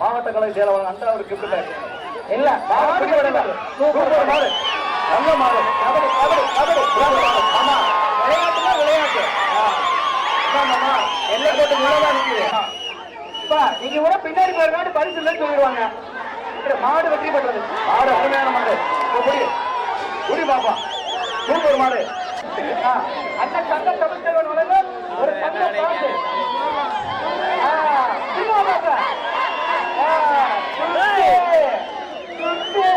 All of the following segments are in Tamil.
மாவட்ட கலை செயலாளர் அந்த ஒரு கிஃப்ட் இல்ல மாடு விடல. சூப்பர் மாடு. நல்ல மாடு. கபடி கபடி கபடி. ஆமா. விளையாட்டுனா விளையாட்டு. ஆ. ஆமாம்மா, எல்லை போட்டு உள்ளதான் நிக்குது இப்ப நீங்க கூட பின்னாடி போயிருக்காட்டு பரிசு இல்லைன்னு சொல்லிடுவாங்க. மாடு வெற்றி பெற்றது. மாடு அருமையான மாடு. புடி. புடி பாப்பா. சூப்பர் மாடு. அந்த சங்க தமிழ் ஒரு பாட்டு ஆ, திரும்ப பாப்பா. ஆ, சுத்து, சுத்து,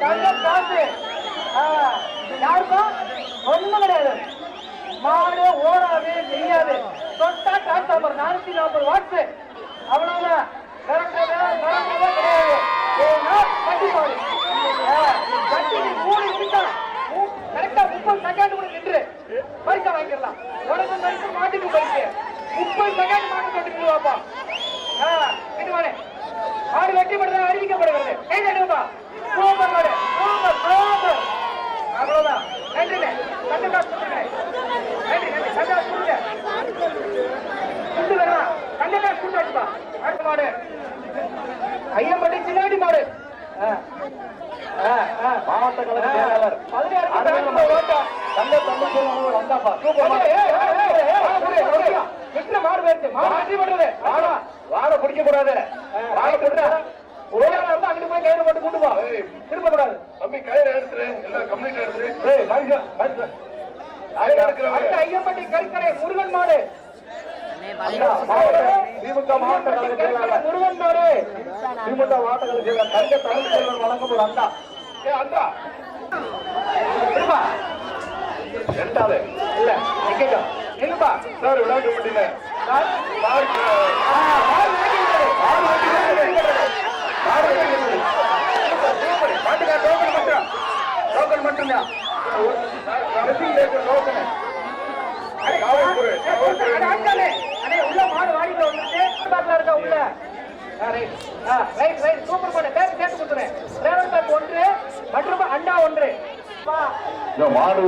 தங்க காசு. ஆ, யாருப்பா ஒண்ணும் கிடையாது மாடு ஓடாது செய்யாது தொட்டா டிரான்ஸ்பார்மர் நானூத்தி நாற்பது வாட்ஸ் அவ்வளவுதான் கரெக்டாக கரெக்டாக கிடையாது ஏன்னா கட்டி மாடு ஆ, கட்டி நீ மூணு நிமிஷம் மூ- கரெக்டா முப்பது செகண்ட் கூட நின்று. பரிசா வாங்கிடலாம். உடனே மாட்டுக்கு பரிசு. முப்பது செகண்ட் மாட்டு தொட்டு வாப்பா ஆ இது மாடு மாடு வெட்டி மட்டும் அறிவிக்கப்படுகிறது கை தட்டுப்பா சூப்பர் மாடு சூப்பர் சூப்பர் அவ்வளவுதான் நன்றிண்ணே நன்றி காசு கொடுங்க நன்றி நன்றி நன்றி கொடுங்க குண்டு வேணாம் கண்ட காசு குண்டு வச்சுப்பா அடுத்த மாடு ஐயம்பட்டி சின்னாடி மாடு ஆ. ஆ, ஆ. மாவட்ட கழக செயலாளர் பதினேழு ஓட்டம் தந்தை தந்தை சொல்லுவாங்க வந்தாப்பா சூப்பர் மாடு வெற்றி மாடு வேறு மாடு வெற்றி பண்றது வாடா வாட பிடிக்க கூடாது வாட பிடிச்சா அங்கிட்டு போய் கயிறு போட்டு கூட்டு திரும்ப கூடாது தம்பி கயிறு எடுத்துரு எல்லாம் கம்ப்ளீட் எடுத்துரு ஐயம்பட்டி கறிக்கடை முருகன் மாடு அண்ணா, திமுக மாவட்ட முருகன் மாடு திமுக மாவட்ட தங்க தமிழ் வழங்கும் ஒரு அண்டா ஏ அண்டா ரெண்டாவது இல்ல நிக்கட்டும் நில்லுப்பா சார் விளையாட்டு போட்டியில சார் சார் ஆ, மாடு வெட்டி விட்டது. மாடு வெட்டி விட்டது. மாடு வெட்டி விட்டது. Super, super. மாட்டுக்கா டோக்கன் மட்டும் டோக்கன் மட்டும்தான் உள்ள மாடு வாடிட்டு வந்துருச்சு. பாட்டில் இருக்கா உள்ள ஆ, ரைட். ஆ, ரைட். சூப்பர் மாடு. சேர்த்து, சேர்த்து கொடுத்துறேன். டிரைவர் பேக் ஒன்று மற்றும் அண்டா ஒன்று மாடு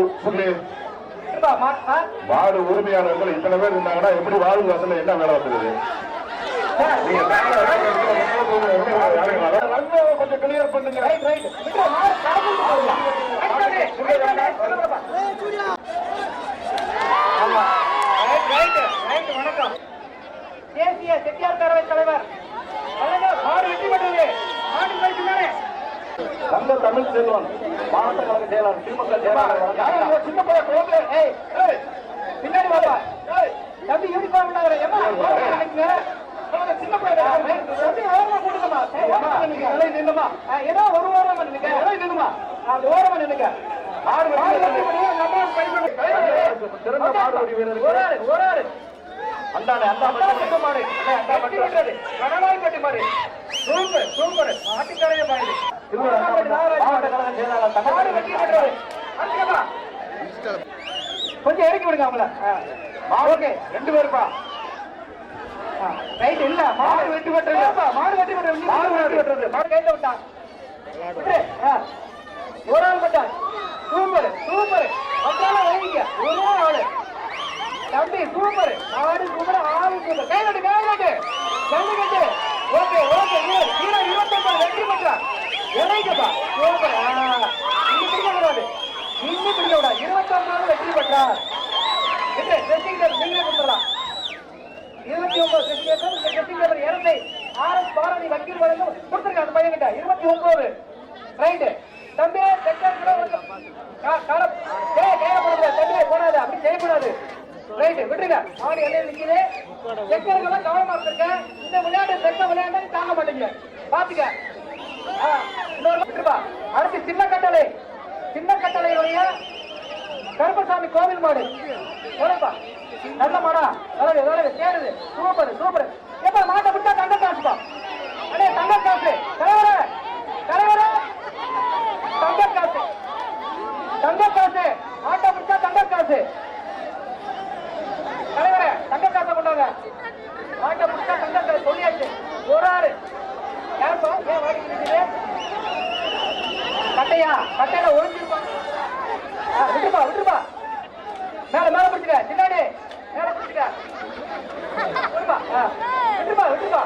மாடு உரிமையாளர்கள் இத்தனை பேர் இருந்தாங்கன்னா எப்படி வாழ்வு வாசல்ல என்ன வேலை வந்துருது கொஞ்சம் கிளியர் பண்ணுங்க. Right, right. விட்டுரு, மாடு கடவுள் போடலாம். Right, right, right, right, right. சொல்லுங்கப்பா. ஆமா. ரைட், ரைட், ரைட், வணக்கம் தேசிய செட்டியார் பேரவை தலைவர் கலைஞர் மாடு வெற்றி பெற்றது மாடு பரிசு தானே தங்க தமிழ் செல்வன் மாவட்ட கழக செயலாளர் திமுக செயலாளர் யாரும் இங்க சின்ன பையன் குழந்தை. ஏய், ஏய், பின்னாடி வாப்பா. ஏய், தம்பி யூனிஃபார்ம் இல்லாத ஏம்மா, ஓரமா நில்லுங்க. குழந்தை சின்ன பையன் தான். ஏய், தம்பி ஓரமா கூட்டுங்கம்மா. ஏய், ஓரமா நில்லுங்க. ஏய், நில்லுமா. ஆ, ஏதோ ஒரு ஓரமா நில்லுங்க. ஏய், நில்லுமா. ஆ, அந்த ஓரமா நில்லுங்க. மாடு வெட்டி பண்ணி, நம்ம கை பண்ணி, கை பண்ணி. சிறந்த மாடுபிடி வீரருக்கு. ஒரு ஆளு, ஒரு ஆளு. அந்தானே அந்தா அண்டா மட்டும் மாடு. அண்டா மட்டும் வெட்டுறது. கனவாய்ப்பட்டி மாடு. Super, super. ஆட்டுக்கரைய மாடு. கொஞ்சம் இறக்கி விடுங்க அவங்கள ஓகே ரெண்டு பேருப்பா ரைட் இல்ல மாடு வெட்டி வெட்டுறது மாடு வெட்டி வெட்டுறது மாடு வெட்டி வெட்டுறது மாடு கையில விட்டான். ஒரு ஆள் விட்டான் சூப்பர் சூப்பர் மத்தால வாங்கிக்க ஒரே ஆளு தம்பி சூப்பர் மாடு சூப்பர் ஆறு சூப்பர் கை கட்டு கை கட்டு கண்டு கட்டு ஓகே ஓகே வீரர் வீரர் இருபத்தொன்பது வெற்றி பெற்றார் இணைக்கப்பா சூப்பர் இன்னும் பிடிக்க கூடாது இன்னும் பிடிக்க கூடாது இருபத்தொன்பது வெற்றி பெற்றார் நீங்களே கொடுத்துடலாம் இருபத்தி ஒன்பது ட்ரெஸ்ஸிங் டேபிள் இரண்டை ஆர் எஸ் பாரணி வக்கீல் வழங்கும் கொடுத்துருங்க அந்த பையன்கிட்ட இருபத்தி ஒன்பது ரைட்டு தம்பி செக்கர் காலம் ஏய் கையில போடாத தம்பி போடாத அப்படி செய்யக்கூடாது. ரைட்டு விட்டுருங்க. ஆடி எல்லையில் நிக்குது. செக்கருக்கெல்லாம் கவனமா இருக்க இந்த விளையாட்டு செக்க விளையாண்டு தாங்க மாட்டீங்க. பாத்துக்க. ஆ, இன்னொரு விட்டுருப்பா. அடுத்து சின்ன கட்டளை சின்ன கட்டளையுடைய கருப்பசாமி கோவில் மாடு. போடுப்பா. நல்ல மாடா. அழகு அழகு சேருது சூப்பர் சூப்பர். எப்ப மாட்டை விட்டா தங்க காசுப்பா அடே தங்க காசு. தலைவர தங்க காசு தங்க காசு மாட்டை விட்டா தங்க காசு தலைவர தங்க காசை கொண்டாங்க மாட்டை விட்டா தங்க காசு சொல்லியாச்சு ஒரு ஆளு யாருப்பா ஏன் வாடி இருக்குது கட்டையா கட்டையில ஒழிஞ்சிருப்பா ஆ, விட்டுப்பா விட்டுப்பா மேல மேல பிடிச்சுக்க பின்னாடி மேல பிடிச்சுக்க விட்டுப்பா ஆ, விட்டுப்பா விட்டுப்பா விட்டுப்பா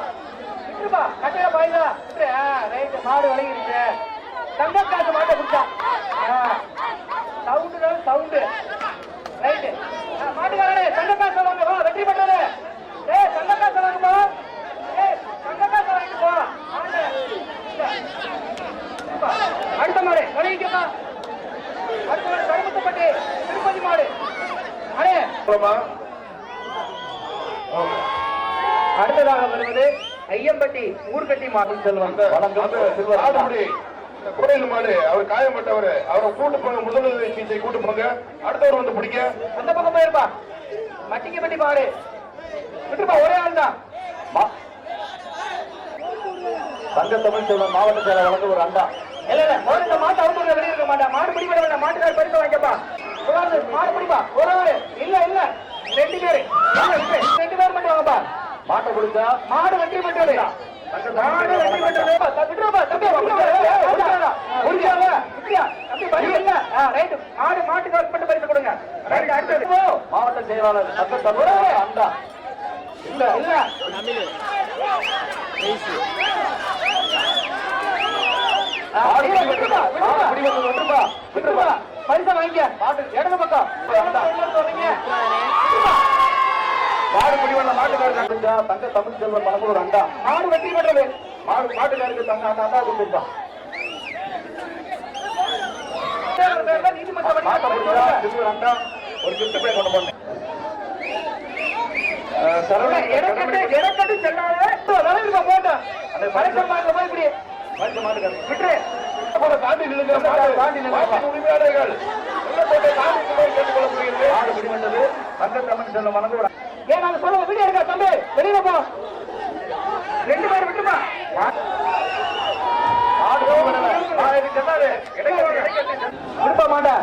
விட்டுப்பா கட்டையா பாயுதா ரைட் மாடு விளையிருக்கு தங்க காசு மாட்டை குடிச்சா சவுண்டு சவுண்டு ரைட்டு மாட்டுக்காரனே தங்க காசு வாங்க வா வெற்றி பண்ணாரு ஏய் தங்க காசு வாங்கப்பா ஏய் தங்க காசு வாங்கிட்டு போ ஆண்டு. இல்ல. இப்பா, அடுத்த மாடு விளைவிக்கப்பா அடுத்த மாடு கருமத்தப்பட்டி திருப்பதி மாடு அடே அடுத்ததாக வருவது ஐயம்பட்டி ஊர்கட்டி மாடு அவர் காயப்பட்டவர். அவரை கூட்டு போங்க முதலுதவி சிகிச்சை கூட்டு போங்க. அடுத்தவர் வந்து பிடிக்க அந்த பக்கம் போயிருப்பா. மட்டிக்கப்பட்டி மாடு. விட்டுப்பா ஒரே ஆள் தான். தங்க தமிழ் செல்வன் மாவட்ட செயலர் வழங்க ஒரு அண்டா. இல்ல இல்ல முதல்ல இந்த மாட்டை அவுத்து வெளியே இருக்க மாட்டா. மாடு பிடிக்க வேண்டாம் மாட்டுக்கார வாங்கிக்கப்பா. உட்கார்ந்து மாடு பிடிப்பா. ஒரு ஆளு. இல்ல இல்ல. ரெண்டு பேரு. ரெண்டு பேர் மட்டும் வாங்கப்பா. மாட்டை கொடுத்தா மாடு வெற்றி பெற்றது. மாடு வெற்றி பெற்றது கொடுங்க ரைட் மாவட்ட செயலாளர் அண்டா இல்ல இல்ல ஆ, வாங்கிக்க. மாட்டு இடது பக்கம். மாடு பிடிவல்ல மாட்டுக்காரர் கொடுத்தா தங்க தமிழ் செல்வன் வழங்க ஒரு அண்டா. மாடு வெற்றி பெற்றது. மாடு மாட்டுக்காருக்கு தங்க அண்டா அண்டா அண்டா. ஒரு gift பை கொண்டு போனேன் இடக்கட்டு செல்லாத. போட்டோம். அந்த பரிசல் மாட்டுல போய் இப்படி. பரிசு மாட்டுக்காரர். விட்டுரு. தாண்டி நில்லுங்க மாடு தாண்டி. மாட்டின் உரிமையாளர்கள். தாண்டி கேட்டுக்கொள்ளப்படுகிறது பிடிவந்தது தமிழ் ஏன் நாங்க சொல்லுவோம், வீடியோ எடுக்க, தம்பி. வெளியில போ. ரெண்டு பேரும் இடைக்கட்டு. விடுப்பா மாட்டா.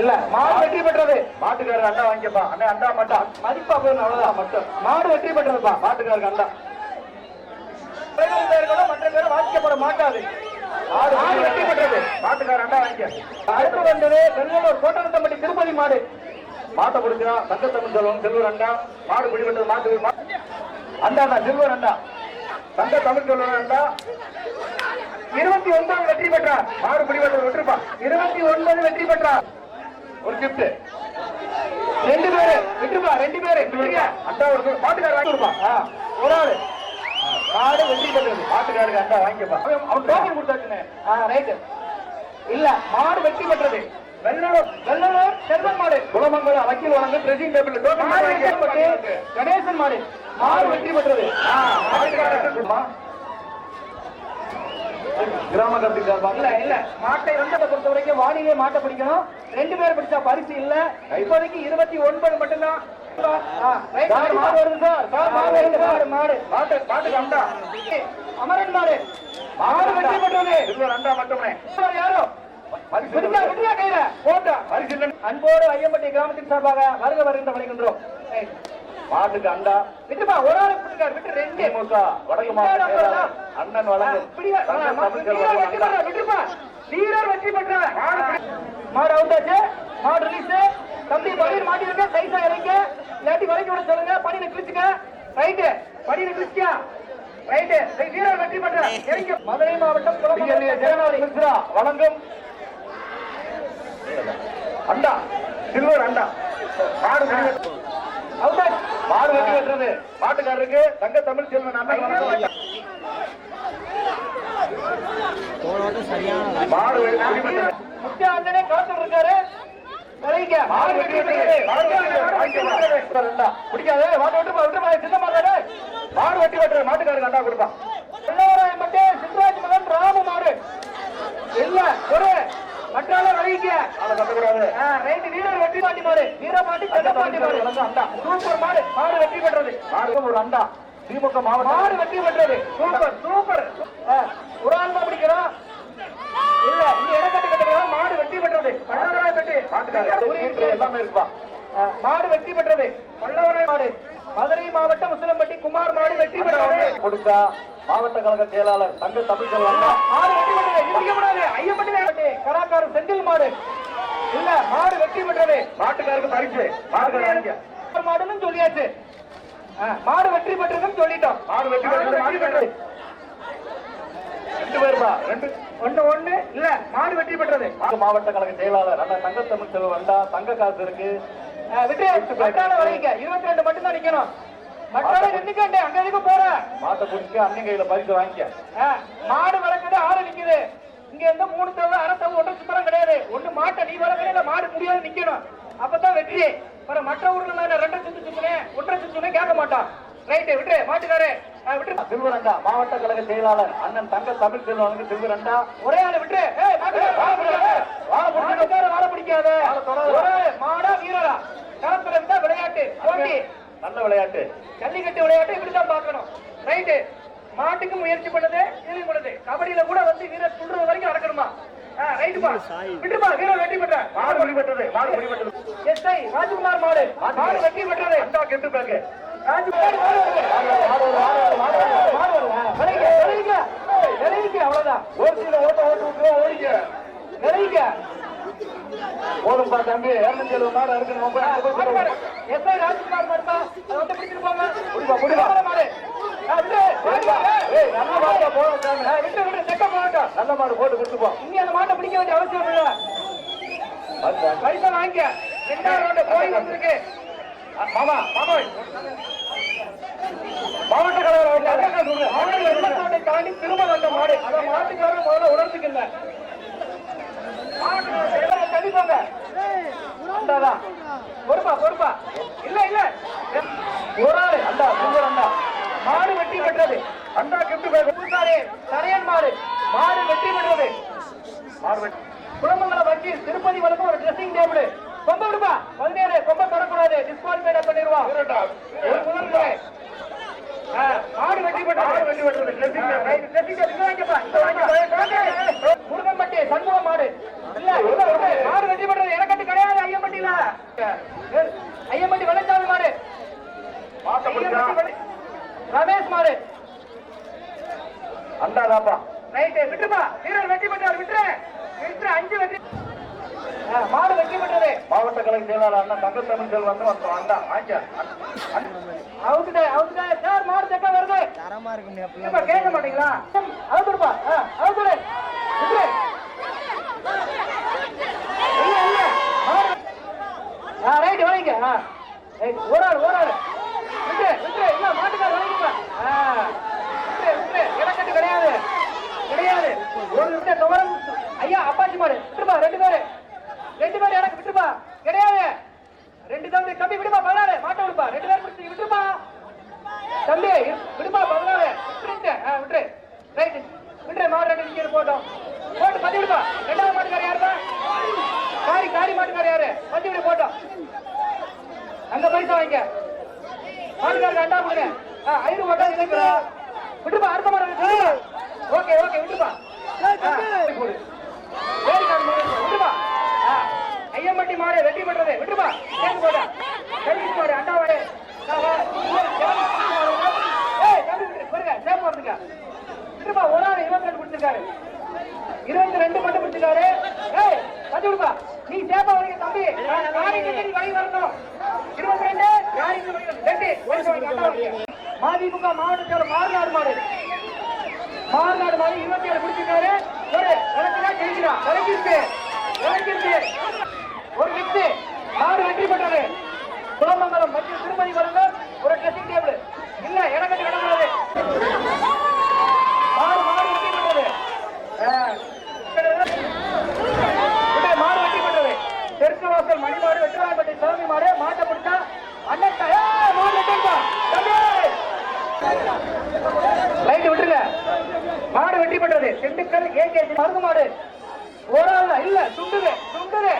இல்ல மாடு வெற்றி பெற்றது. மாட்டுக்காரர் அண்டா வாங்கிக்கப்பா. அண்ணா அண்டா மாட்டா. மதிப்பா போயிடும் அவ்வளவுதான். மட்டும் மாடு வெற்றி பெற்றதுப்பா. மாட்டுக்காரருக்கு அண்டா. மற்ற பேரும் வாசிக்கப்பட மாட்டாது மாடு மாடு வெற்றி பெற்றது. மாட்டுக்காரர் அண்டா வாங்கிக்க. அடுத்து வந்தது கோட்டரத்தம்பட்டி திருப்பதி மாடு. மாட்டை கொடுக்கிறா தங்க தமிழ் செல்வன் செல்வர் அண்டா மாடு பிடிவந்தது மாட்டு மா- செல்வர் அண்டா தங்க தமிழ் செல்வன் அண்டா இருபத்தி ஒன்பது வெற்றி பெற்றார். மாடு பிடிவந்தது வெற்றிப்பா. இருபத்தி ஒன்பது வெற்றி பெற்றார். ஒரு கிப்ட் ரெண்டு பேரு. வெற்றிப்பா ரெண்டு பேரு. அண்டா ஒரு மாட்டுக்காரர் வாங்கி கொடுப்பா. ஒரு ஆளு. மாடு வெற்றி பெற்றது. மாட்டுக்காரருக்கு அண்டா வாங்கிப்பா அவன் டோக்கன் கொடுத்தாச்சுன்னு ரைட்டு இல்ல மாடு வெற்றி பெற்றது. வெள்ளலூர் செல்வன் மாடு. குலமங்கலம் வக்கீல் வழங்க ட்ரெஸ்ஸிங் டேபிள் கணேசன் மாடு. மாடு வெற்றி பெற்றது. கிராம கமிட்டி சார்பாக இல்ல இல்ல. மாட்டை ரந்தத்தை பொறுத்த வரைக்கும் மாட்டை பிடிக்கணும். ரெண்டு பேர் பிடிச்சா பரிசு இல்ல. இப்போதைக்கு இருபத்தி ஒன்பது மட்டும்தான். அமரன் மாடு. மாடு வெற்றி பெற்றது. அண்டா மட்டுமே. சார், அன்போடு ஐயம்பட்டி கிராமத்தின் சார்பாக வருக வருகின்ற Right. மாட்டுக்கு அண்டா. விட்டுப்பா ஒரு ஆளு பிடிக்கார் விட்டு ரெண்டு. திமுக வடக்கு மாவட்ட அண்ணன் வழங்கு தமிழ் வீரர் வெற்றி பெற்றார். மாடு அவுட் ஆச்சு. மாடு ரிலீஸ் தம்பி பயிர் மாட்டிருக்க சைஸா இறங்க. இல்லாட்டி வளைக்க விட சொல்லுங்க. பணியில கிழிச்சுக்க. ரைட்டு பணியில கிழிச்சியா? ரைட்டு வீரர் வெற்றி பெற்றார் இறங்க. மதுரை மாவட்டம் டிஎன்ஏ குளமங்கலம் ஜெகநாத் மிஸ்ரா வழங்கும் அண்டா சில்வர் அண்டா. மாடு மாடு வெற்றி பெற்றது மாட்டுக்காரருக்கு தங்க தமிழ் செல்வன் வழங்கும் மாடு வெற்றி பெற்றது முக்கிய அண்ணனே காத்து இருக்காரு. பிடிக்காது. மாட்டு சின்ன மாடு வெற்றி பெற்றது மாட்டுக்காரருக்கு அண்டா கொடுப்பான் பிள்ளைவராயம் மட்டும் சிவராஜ் மகன் ராம மாடு. இல்ல ஒரு வழிக்க அதை கட்டக்கூடாது ரைட் வீரர் வெற்றி பாண்டி மாடு. மாடு. அண்டா சூப்பர் மாடு. மாடு வெற்றி பெற்றது. மாடு ஒரு அண்டா. திமுக மாவட்ட மாடு வெற்றி பெற்றது. Super super. ஆ, ஒரு ஆள் தான் பிடிக்கிறோம் இல்ல இந்த இடக்கட்டு மாடு வெற்றி பெற்றது. பெற்று மாட்டுக்காரர் எல்லாமே இருப்பா ஆ, மாடு வெற்றி பெற்றது. பல்லவராய் மாடு. மதுரை மாவட்டம் உசிலம்பட்டி குமார் மாடு வெற்றி பெற்றது. கொடுத்தா மாவட்ட கழக செயலாளர் தங்க தமிழ் மாடு வெற்றி பெற்றது. ஐயப்பட்டி வேலை கராக்காரு செந்தில் மாடு. இல்ல மாடு வெற்றி பெற்றது. மாட்டுக்காருக்கு பரிசு. மாட்டுக்காரங்க மாடுன்னு சொல்லியாச்சு. மாடு வெற்றி பெற்றதுன்னு சொல்லிட்டோம். மாடு வெற்றி பெற்றது மாட்டுக்காரர். பேருப்பா ரெண்டு. ஒண்ணு ஒண்ணு. இல்ல மாடு வெற்றி பெற்றது. மாவட்ட கழக செயலாளர் அண்ணா தங்கத்தமிழ் செல்வம் வந்தா தங்க காசு இருக்கு. மட்டால வரைங்க இருபத்தி ரெண்டு மட்டும் தான் நிக்கணும். மட்டால நின்னுக்கண்டே அங்க எதுக்கு போற. மாட்டை பிடிச்சி அண்ணன் கையில பரிசு வாங்கிக்க. மாடு வளர்க்குது ஆடு நிக்குது. இங்க இருந்து மூணு தவிர அரை தவிர ஒன்றும் சுத்தரம் கிடையாது. ஒண்ணு மாட்டை நீ வளர்க்கணும் இல்ல மாடு முடியாது நிக்கணும். அப்பதான் வெற்றி. வேற மற்ற ஊர்ல நான் ரெண்டரை சுத்து சுத்துனேன் ஒன்றரை சுத்துனேன் கேட்க மாட்டான். ரைட்டு விட்டு மாட்டுக்காரு. சில்வரண்டா மாவட்ட கழக செயலாளர் அண்ணன் தங்க தமிழ் செல்வனுக்கு சில்வரண்டா ஒரே ஆளு விட்டு வாழை பிடிக்காத. மாடா வீரரா. களத்துல இருந்தா விளையாட்டு போட்டி. நல்ல விளையாட்டு. ஜல்லிக்கட்டு விளையாட்டு இப்படிதான் பார்க்கணும். ரைட்டு. மாட்டுக்கு முயற்சி பண்ணது இதுலயும் பண்ணுது. கபடியில கூட வந்து வீரர் சொல்றது வரைக்கும் நடக்கணுமா? விட்டுப்பா வீரர் வெற்றி பெற்ற மாடு பிடிபட்டது மாடு பிடிபட்டது எஸ்ஐ ராஜ்குமார் மாடு. மாடு வெற்றி பெற்றது. கெட்டு பேக்கு போதும்பா தம்பி இருநூத்தி எழுபது மாடு இருக்கு நம்ம எஸ்ஐ ராஜ்குமார் மாடுப்பா அதை வந்து பிடிச்சிட்டு போங்க புடிப்பா, புடிப்பா. மாடு, நல்ல விட்டு விட்டு செக்க நல்ல மாடு போட்டு கொடுத்துப்போம் அந்த மாட்டை பிடிக்க வேண்டிய அவசியம் இல்லை பைசா வாங்கிக்க போய் வந்திருக்கு மாமா மாமா மாவட்ட வெள்ளக்காட்டை தாண்டி திரும்ப வந்த மாடு? அதை மாட்டுக்காரர் முதல்ல உணர்த்துக்கல கண்டிப்பாங்க பொறுப்பா பொறுப்பா. இல்ல இல்ல. ஒரு ஆளு அண்டா சுந்தர் அண்டா மாடு வெற்றி பெற்றது. அண்டா கெட்டு பேக்கு பூசாரி சரையன் மாடு. மாடு வெற்றி பெற்றது. மாடு குடும்பங்களை வச்சு திருப்பதி வரைக்கும் ஒரு ட்ரெஸ்ஸிங் டேபிள் கொம்ப விடுப்பா. பதினேழு கொம்ப தொடக்கூடாது. டிஸ்குவாலிஃபைட பண்ணிடுவா. ஒரு முதல் முறை ஆ, மாடு வெற்றி பெற்றது மாடு முருகன்பட்டி மாடு இல்ல மாடு வெற்றி பெற்றது எனக்கட்டு கிடையாது ஐயம்பட்டியில ஐயம்பட்டி வெள்ளச்சாமி மாடு ரமேஷ் மாடு அண்டா ரைட்டு விட்டுப்பா வீரர் வெற்றி பெற்றார். விட்டுரு. விட்டுரு அஞ்சு வெற்றி. மாடு வெற்றி பெற்றது மாவட்ட கழக செயலாளர் அண்ணன் தங்க தமிழ் செல்வம் வந்து. வந்தோம் அண்டா வாங்கிக்க அவுத்துட்டே அவுத்துட்டே சார் மாடு செக்க வருது. தரமா இருக்குண்ணே இப்ப கேட்க மாட்டீங்களா? அவுத்துடுப்பா அவுத்துடு. விட்டுரு ரைட் வாங்கிக்க. ரைட் ஒரு ஆள் ஒரு ஆள் விட்டு விட்டு இல்ல மாட்டுக்கார வாங்கிப்பா ஆ விட்டு விட்டு இடக்கட்டு கிடையாது கிடையாது ஒரு விட்டு துவரம் ஐயா அப்பாச்சி மாடு விட்டுப்பா ரெண்டு பேரு ரெண்டு பேரும் எனக்கு விட்டுப்பா கிடையாது ரெண்டு தம்பி தம்பி விடுப்பா பதினாறு மாட்ட விடுப்பா ரெண்டு பேரும் பிடிச்சி விட்டுப்பா தம்பி இரு- விடுப்பா பதினாறு விட்டுருங்க ஆ விட்டுரு ரைட் விட்டுரு மாடு ரெண்டு நிக்கிறது போட்டோம் போட்டு பத்தி விடுப்பா ரெண்டாவது மாட்டுக்கார யாருப்பா காரி காரி மாட்டுக்கார யாரு பத்தி விடு போட்டோம் அங்க பைசா வாங்கிக்க மாட்டுக்காரருக்கு அண்டா கொடுங்க ஆ ஐநூறு போட்டா இதுக்கு விட்டுப்பா அடுத்த மாடு ஓகே ஓகே விட்டுப்பா. விட்டுப்பா. ஐயம்பட்டி மாடு வெற்றி பெற்றது விட்டுப்பா. கேட்டு போட. சர்வீஸ் மாடு அண்டா மாடு இருபத்தி ரெண்டு மட்டும் பிடிச்சிருக்காரு. தள்ளி விடுப்பா. நீ சேஃபா வரீங்க தம்பி. ஆ, லாரி கட்டி நீ வழி வரணும் இருபத்தி ரெண்டு வரணும். ரெண்டு, ஒரு. மதிமுக மாவட்ட செயலர் மாறுநாடு மாடு மாறுநாடு மாதிரி இருபத்தி ஏழு பிடிச்சிருக்காரு ஒரு விளக்குதான் ஜெயிக்கிறான் விளக்கிருக்கு விளக்கிருக்கு ஒரு மிக்ஸ் மாடு வெற்றி பெற்றது. குலமங்கலம் மற்றும் திருமதி வருங்க. ஒரு ட்ரெஸ்ஸிங் டேபிள் இல்ல எனக்கு கிடக்கூடாது மாடு மாடு வெற்றி பெற்றது ஆ. விடு, மாடு வெற்றி பெற்றது தெற்கு வாசல் மணிமாடு வெற்றிவாய்ப்பட்டி சாமி மாடு மாட்டை பிடிச்சா அண்ணன் த- ஏய், மாடு வெட்டிருப்பா தம்பி லைட் விட்டுருங்க. மாடு வெற்றி பெற்றது. திண்டுக்கல் ஏகே மருந்து மாடு. ஒரு ஆள் இல்ல சுண்டுது சுண்டுது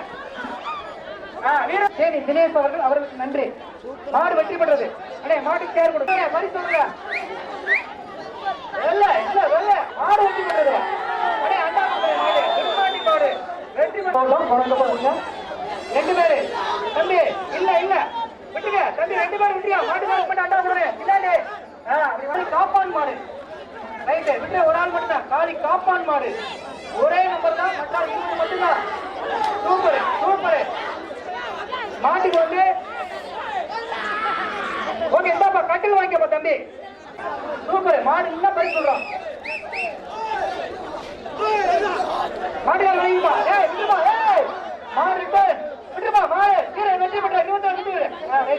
சரி தினேஷ் அவர்கள் அவர்களுக்கு நன்றி. மாடு வெற்றி பெற்றது. அடே மாட்டுக்கு சேர் கொடுங்க. மாதிரி சொல்லுங்க இல்ல இல்ல இல்ல மாடு வெற்றி பெற்றது. அடே அண்டா மாடு மாடு. திருமாண்டி மாடு. வெற்றி பெற்றது ரெண்டு பேரு. தம்பி இல்ல இல்ல. விட்டுங்க தம்பி ரெண்டு பேரும் விட்டுயா மாடு மட்டும் அண்டா கொடுங்க. இல்லாண்டே ஆ, காப்பான் மாடு. ரைட்டு விட்டு ஒரு ஆள் மட்டும்தான் காலி காப்பான் மாடு. ஒரே நம்பர் தான் மற்றால் மூணு மட்டும்தான். Super super. மாட்டுக்கு வந்து ஓகே இந்தாப்பா கட்டில் வாங்கிக்கப்பா தம்பி. சூப்பர் மாடு இன்னும் பரிசு சொல்றோம் மாட்டுக்கால் வாங்கிப்பா ஏய் விட்டுப்பா ஏய். மாடு விட்டு விட்டுப்பா மாடு. கீரை வெற்றி பெற்ற இருபத்தி நாலு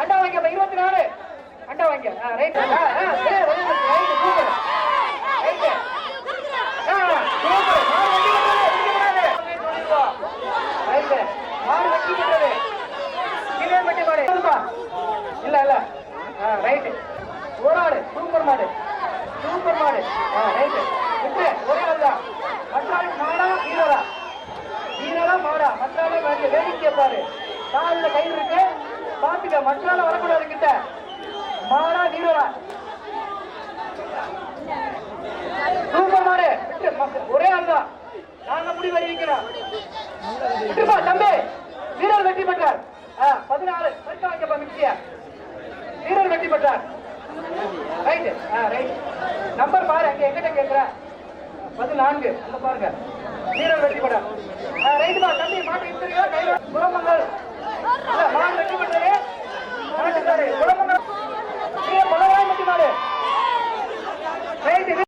அண்டா வாங்கிக்கப்பா இருபத்தி நாலு. கரெக்டா வைங்க ரைட் முடிவு அறிவிக்கிறார் விட்டுருப்பா தம்பி. வீரர் வெற்றி பெற்றார். பதினாலு பெருக்க வைக்கப்பா மிக்சிய வீரர் வெற்றி பெற்றார். ரைட் ரைட் நம்பர் பாரு அங்க எங்கிட்ட கேட்கிற பதினான்கு. அந்த பாருங்க. வீரர் வெற்றி பெற்றார் ரைட்டுப்பா தம்பி மாட்டு இருக்கிறீங்களா கையில குரமங்கள் மாடு வெற்றி பெற்றாரு மாட்டுக்காரு குரமங்கள் பலவாய் மட்டும் மாடு. ரைட்டு